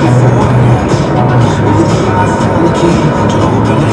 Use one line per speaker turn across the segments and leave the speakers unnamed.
Ewentualnie swoich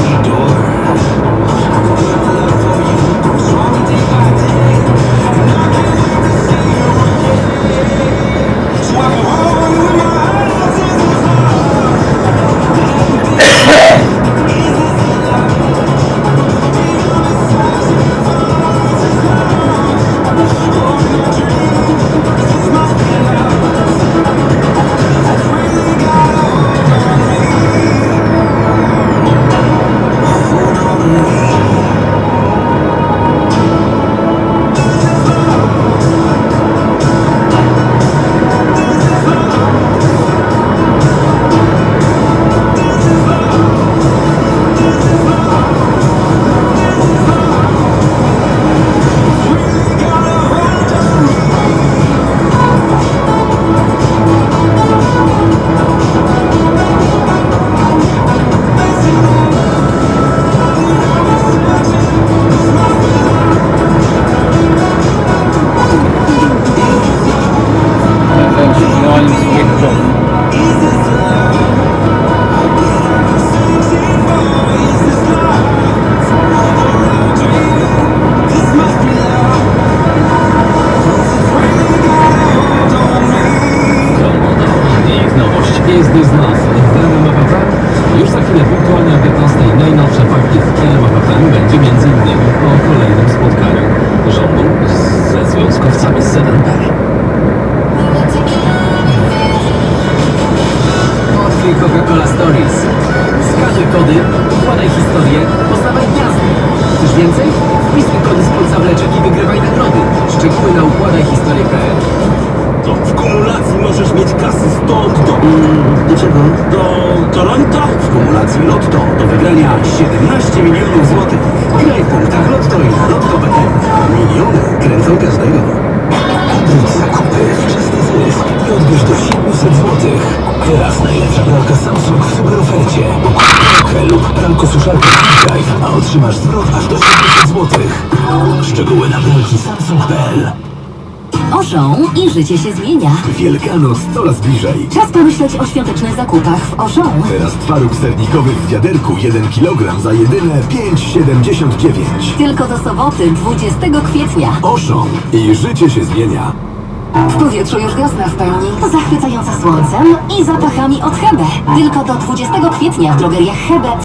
krok.
I ich nowość jest z nas RMFFM. Już za chwilę punktualnie o 15 najnowsze fakty w RMFFM będzie m.in. o kolejnym spotkaniu rządu z- ze związkowcami z ZNP. Odkryj Coca-Cola Stories. Skanuj kody, układaj historię, poznawaj gwiazdy. Chcesz więcej? Wpisuj kody spod zawleczek i wygrywaj nagrody. Szczegóły na układajhistorię.pl
To w kumulacji możesz mieć kasy stąd do...
Do czego?
do Toronto. W kumulacji Lotto do wygrania 17 milionów złotych. Graj
super ofercie. Pralkę lub pralko suszarkę Skype, a otrzymasz zwrot aż do 700 zł. Szczegóły na pralki Samsung.pl
Oszą i życie się zmienia.
Wielkanoc coraz bliżej.
Czas pomyśleć o świątecznych zakupach w Oszą.
Teraz twaróg sernikowy w wiaderku 1 kg za jedyne 5,79.
Tylko do soboty, 20 kwietnia.
Oszą i życie się zmienia.
W powietrzu już wiosna w pełni, zachwycająca słońcem i zapachami od Hebe. Tylko do 20 kwietnia w drogeriach Hebe